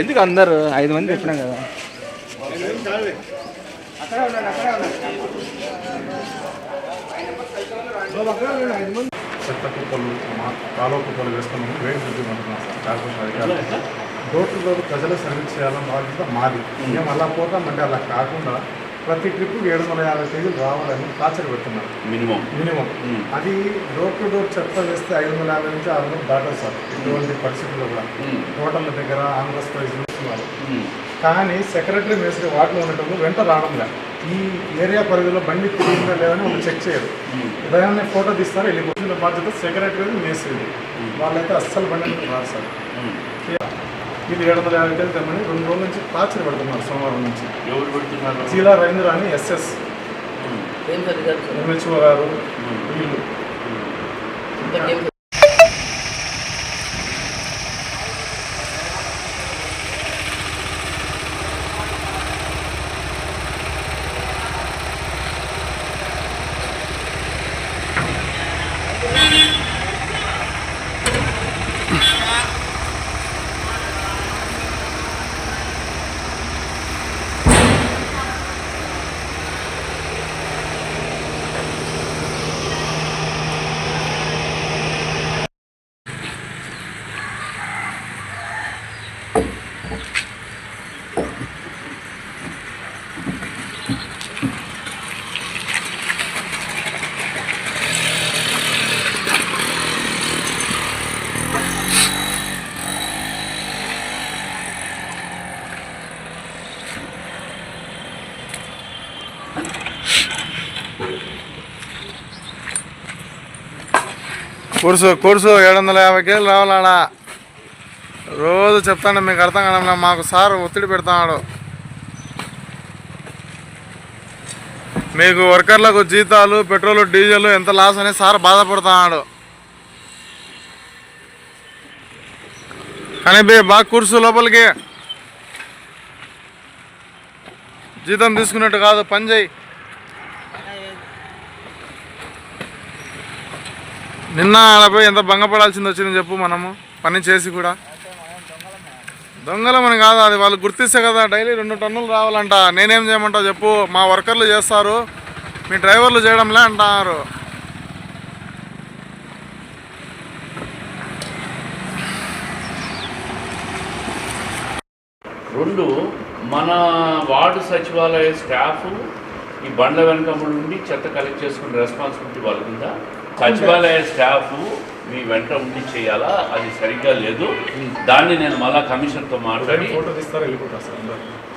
ఎందుకు అందరు ఐదు మంది చెప్పినాం కదా? చెత్త కుప్పలు మా కాలువ కుప్పలు వేస్తున్నాము. వేడి శుద్ధి సార్ కార్పొరేషన్ అధికారులు. డోర్ టు డోర్ ప్రజలు సర్వీస్ చేయాలని బాధ్యత మాది. మేము అలా పోతామంటే అలా కాకుండా ప్రతి ట్రిప్కి ఏడు వందల యాభై కేజీలు రావాలని టార్చర్ పెడుతున్నారు. మినిమం. మినిమం. అది డోర్ టు డోర్ చెత్త వేస్తే ఐదు వందల యాభై నుంచి ఆరు వందలు దాటదు సార్. ఇటువంటి పరిస్థితుల్లో కూడా. హోటళ్ళ దగ్గర ఆంధ్రస్ ప్రైజ్ ఇస్తున్నారు. కానీ సెక్రటరీ మేస్త్రి వాటిలో ఉండటం వెంట రావడం లేదు. ఈ ఏరియా పరిధిలో బండి తిరిగిందా లేదని వాళ్ళు చెక్ చేయరు. ఉదయాన్నే ఫోటో తీస్తారు? వెళ్ళిపోతున్న బాధ్యత సెక్రటరీ మేస్త్రి వాళ్ళైతే అస్సలు బండి రారు సార్. ఇది ఏడు వందల యాభై కేజీలు తెమ్మని రెండు రోజుల నుంచి టార్చర్ పెడుతున్నారు సోమవారం నుంచి. ఎవరు పెడుతున్నారు? జీలా రవీంద్ర అని ఎస్ఎస్. ఎంహెచ్ఓ గారు. వీళ్ళు. కూర్చో కోర్సు కోర్సు ఏడు వందల యాభై కేజీలు రావాలాడా? రోజు చెప్తాను మీకు అర్థం కావడం మాకు సార్ ఒత్తిడి పెడతాడు. మీకు వర్కర్లకు జీతాలు పెట్రోల్ డీజిల్ ఎంత లాస్ అని సార్ బాధపడుతున్నాడు కానీ బే బాగా కూర్చు లోపలికి. జీతం తీసుకున్నట్టు కాదు పని చేయి. నిన్న ఆడపోయి ఎంత భంగపడాల్సింది వచ్చిందని చెప్పు మనము. పని చేసి కూడా. దొంగలమని కాదు అది వాళ్ళు గుర్తిస్తే కదా డైలీ రెండు టన్నులు రావాలంట. నేనేం చేయమంటా చెప్పు. మా వర్కర్లు చేస్తారు. మీ డ్రైవర్లు చేయడంలే అంటారు. రెండు మన వార్డు సచివాలయ స్టాఫ్ ఈ బండ్ల వెనకముల నుండి చెత్త కలెక్ట్ చేసుకునే రెస్పాన్సిబిలిటీ వాళ్ళకుందా సచివాలయ స్టాఫ్ మీ వెంట ఉండి చేయాలా? అది సరిగ్గా లేదు. దాన్ని నేను మళ్ళా కమిషన్తో మాట్లాడి.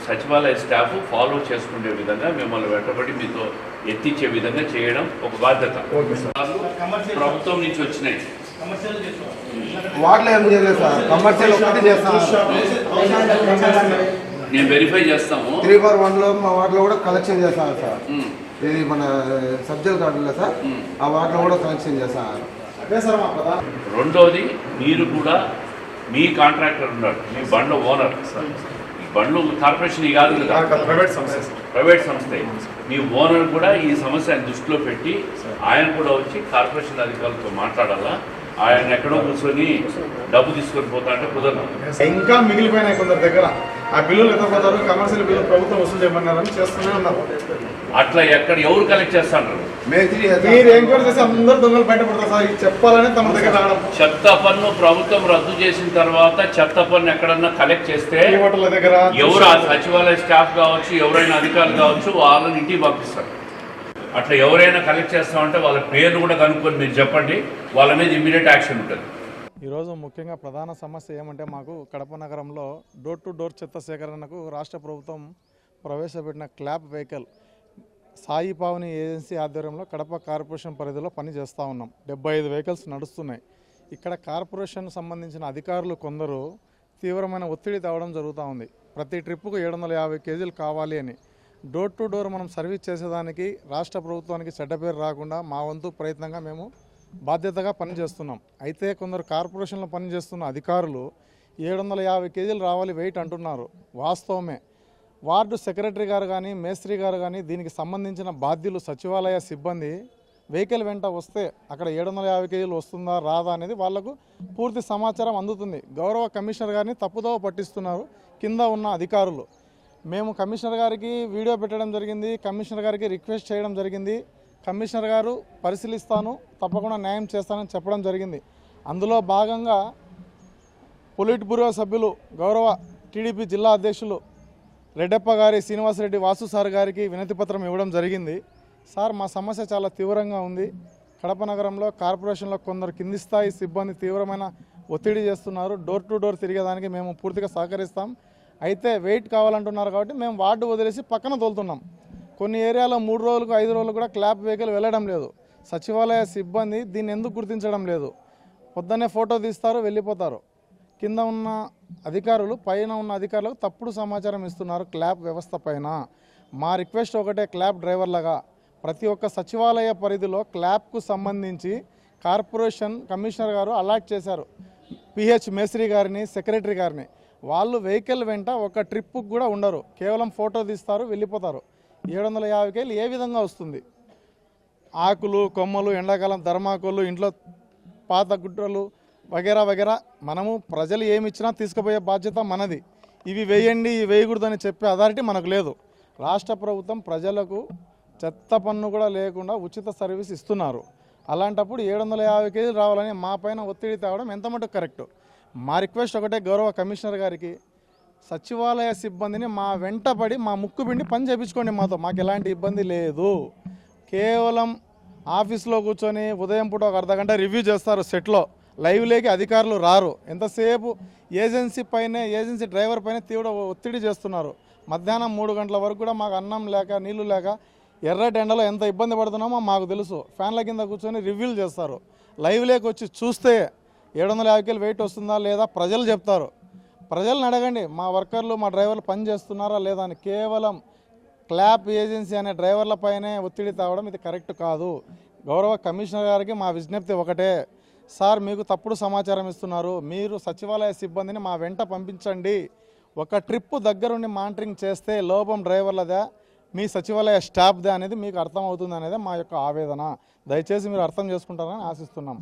సచివాలయ స్టాఫ్ ఫాలో చేసుకునే విధంగా మిమ్మల్ని వెంటబడి మీతో ఎత్తించే విధంగా చేయడం ఒక బాధ్యత. ప్రభుత్వం నుంచి వచ్చినాయి. వాటిలో ఏం చేయలేదు సార్. కమర్షియల్ ఒకటి చేస్తాం నేను వెరిఫై చేస్తాము. త్రీ ఫోర్ వన్లో మా వాటిలో కూడా కలెక్షన్ చేస్తాను సార్. ఇది మన సబ్జెక్ట్ కార్డులో సార్. ఆ వాటిలో కూడా కలెక్షన్ చేస్తాను అదే సార్ మా ప్రధాన రెండోది మీరు కూడా మీ కాంట్రాక్టర్ ఉన్నాడు మీ బండ్ల ఓనర్. ఈ బండ్లు కార్పొరేషన్ ఈ కాదు కదా? ప్రైవేట్ సంస్థ సార్. ప్రైవేట్ సంస్థ. మీ ఓనర్ కూడా ఈ సమస్యను దృష్టిలో పెట్టి ఆయన కూడా వచ్చి కార్పొరేషన్ అధికారులతో మాట్లాడాలా? ఆయన ఎక్కడో కూర్చొని డబ్బు తీసుకొని పోతా అంటే కుదరదు. ఇంకా మిగిలిపోయినాయి కొందరి దగ్గర. ఆ బిల్లులు ఎత్తపోతారు కమర్షియల్ బిల్లు ప్రభుత్వం వసూలు చేయమన్నారని చేస్తూనే ఉన్నారు అట్లా ఎక్కడ ఎవరు కలెక్ట్ చేస్తాంటారు మేస్త్రి మీరు ఎంక్వైరీ చేసి అందరు దొంగలు బయటపడతారు సార్. చెప్పాలని తమ దగ్గర రావడం. చెత్త పన్ను ప్రభుత్వం రద్దు చేసిన తర్వాత చెత్త పన్ను ఎక్కడన్నా కలెక్ట్ చేస్తే దగ్గర ఎవరు ఆ సచివాలయ స్టాఫ్ కావచ్చు ఎవరైనా అధికారులు కావచ్చు వాళ్ళని ఇంటికి పంపిస్తారు. అట్లా ఎవరైనా కలెక్ట్ చేస్తామంటే వాళ్ళ పేర్లు కూడా కనుక్కొని మీరు చెప్పండి. వాళ్ళ మీద ఇమ్మీడియట్ యాక్షన్ ఉంటుంది. ఈరోజు ముఖ్యంగా ప్రధాన సమస్య ఏమంటే మాకు కడప నగరంలో డోర్ టు డోర్ చెత్త సేకరణకు రాష్ట్ర ప్రభుత్వం ప్రవేశపెట్టిన clap vehicle Sai Pavani agency ఆధ్వర్యంలో కడప కార్పొరేషన్ పరిధిలో పనిచేస్తూ ఉన్నాం. డెబ్బై ఐదు వెహికల్స్ నడుస్తున్నాయి. ఇక్కడ కార్పొరేషన్ సంబంధించిన అధికారులు కొందరు తీవ్రమైన ఒత్తిడి తేవడం జరుగుతూ ఉంది. ప్రతి ట్రిప్పుకు ఏడు వందల యాభై కేజీలు కావాలి అని డోర్ టు డోర్ మనం సర్వీస్ చేసేదానికి రాష్ట్ర ప్రభుత్వానికి చెడ్డ పేరు రాకుండా మా వంతు ప్రయత్నంగా మేము బాధ్యతగా పనిచేస్తున్నాం. అయితే కొందరు కార్పొరేషన్లో పనిచేస్తున్న అధికారులు ఏడు వందల యాభై కేజీలు రావాలి వెయిట్ అంటున్నారు. వాస్తవమే. వార్డు సెక్రటరీ గారు కానీ మేస్త్రి గారు కానీ దీనికి సంబంధించిన బాధ్యులు సచివాలయ సిబ్బంది వెహికల్ వెంట వస్తే అక్కడ ఏడు వందల యాభై కేజీలు వస్తుందా రాదా అనేది వాళ్ళకు పూర్తి సమాచారం అందుతుంది. గౌరవ కమిషనర్ గారిని తప్పుదోవ పట్టిస్తున్నారు కింద ఉన్న అధికారులు. మేము కమిషనర్ గారికి వీడియో పెట్టడం జరిగింది కమిషనర్ గారికి రిక్వెస్ట్ చేయడం జరిగింది. కమిషనర్ గారు పరిశీలిస్తాను తప్పకుండా న్యాయం చేస్తానని చెప్పడం జరిగింది. అందులో భాగంగా పొలిట్ బ్యూరో సభ్యులు గౌరవ టీడీపీ జిల్లా అధ్యక్షులు రెడ్డప్ప గారి శ్రీనివాసరెడ్డి వాసు సార్ గారికి వినతి పత్రం ఇవ్వడం జరిగింది. సార్ మా సమస్య చాలా తీవ్రంగా ఉంది. కడప నగరంలో కార్పొరేషన్లో కొందరు కింది స్థాయి సిబ్బంది తీవ్రమైన ఒత్తిడి చేస్తున్నారు. డోర్ టు డోర్ తిరిగేదానికి మేము పూర్తిగా సహకరిస్తాం. అయితే వెయిట్ కావాలంటున్నారు కాబట్టి మేము వార్డు వదిలేసి పక్కన తోలుతున్నాం. కొన్ని ఏరియాలో మూడు రోజులకు ఐదు రోజులు కూడా క్లాప్ వెహికల్ వెళ్ళడం లేదు. సచివాలయ సిబ్బంది దీన్ని ఎందుకు గుర్తించడం లేదు? పొద్దున్నే ఫోటో తీస్తారు వెళ్ళిపోతారు. కింద ఉన్న అధికారులు పైన ఉన్న అధికారులకు తప్పుడు సమాచారం ఇస్తున్నారు క్లాప్ వ్యవస్థ పైన. మా రిక్వెస్ట్ ఒకటే క్లాప్ డ్రైవర్లుగా. ప్రతి ఒక్క సచివాలయ పరిధిలో క్లాప్కు సంబంధించి కార్పొరేషన్ కమిషనర్ గారు అలాట్ చేశారు. పిహెచ్ మేస్త్రి గారిని సెక్రటరీ గారిని. వాళ్ళు వెహికల్ వెంట ఒక ట్రిప్కు కూడా ఉండరు. కేవలం ఫోటో తీస్తారు వెళ్ళిపోతారు. ఏడు వందల యాభై ఏ విధంగా వస్తుంది? ఆకులు కొమ్మలు ఎండాకాలం ధర్మాకులు ఇంట్లో పాత గుడ్డలు వగేరా వగేరా మనము ప్రజలు ఏమి ఇచ్చినా తీసుకుపోయే బాధ్యత మనది. ఇవి వేయండి ఇవి వేయకూడదని చెప్పే అథారిటీ మనకు లేదు. రాష్ట్ర ప్రభుత్వం ప్రజలకు చెత్త పన్ను కూడా లేకుండా ఉచిత సర్వీస్ ఇస్తున్నారు. అలాంటప్పుడు ఏడు వందల యాభై కేజీలు రావాలని మా పైన ఒత్తిడి తేవడం ఎంత కరెక్టు? మా రిక్వెస్ట్ ఒకటే గౌరవ కమిషనర్ గారికి. సచివాలయ సిబ్బందిని మా వెంటపడి మా ముక్కు పిండి పని చేయించుకోండి మాతో. మాకు ఎలాంటి ఇబ్బంది లేదు. కేవలం ఆఫీస్లో కూర్చొని ఉదయం పూట ఒక అర్ధ గంట రివ్యూ చేస్తారు సెట్లో. లైవ్లోకి అధికారులు రారు. ఎంతసేపు ఏజెన్సీ పైనే ఏజెన్సీ డ్రైవర్ పైన తీవ్ర ఒత్తిడి చేస్తున్నారు. మధ్యాహ్నం మూడు గంటల వరకు కూడా మాకు అన్నం లేక నీళ్ళు లేక ఎర్రటి ఎండలో ఎంత ఇబ్బంది పడుతున్నామో మాకు తెలుసు. ఫ్యాన్ల కింద కూర్చొని రివ్యూలు చేస్తారు. లైవ్ వచ్చి చూస్తే ఏడు వందల యాభై కేలు వెయిట్ వస్తుందా లేదా ప్రజలు చెప్తారు. ప్రజలను అడగండి మా వర్కర్లు మా డ్రైవర్లు పని చేస్తున్నారా లేదా అని. కేవలం క్లాప్ ఏజెన్సీ అనే డ్రైవర్లపైనే ఒత్తిడి తేవడం ఇది కరెక్ట్ కాదు. గౌరవ కమిషనర్ గారికి మా విజ్ఞప్తి ఒకటే. సార్ మీకు తప్పుడు సమాచారం ఇస్తున్నారు. మీరు సచివాలయ సిబ్బందిని మా వెంట పంపించండి. ఒక ట్రిప్ దగ్గరుండి మానిటరింగ్ చేస్తే లోపం డ్రైవర్లదే మీ సచివాలయ స్టాఫ్దే అనేది మీకు అర్థమవుతుంది అనేది మా యొక్క ఆవేదన. దయచేసి మీరు అర్థం చేసుకుంటారని ఆశిస్తున్నాం.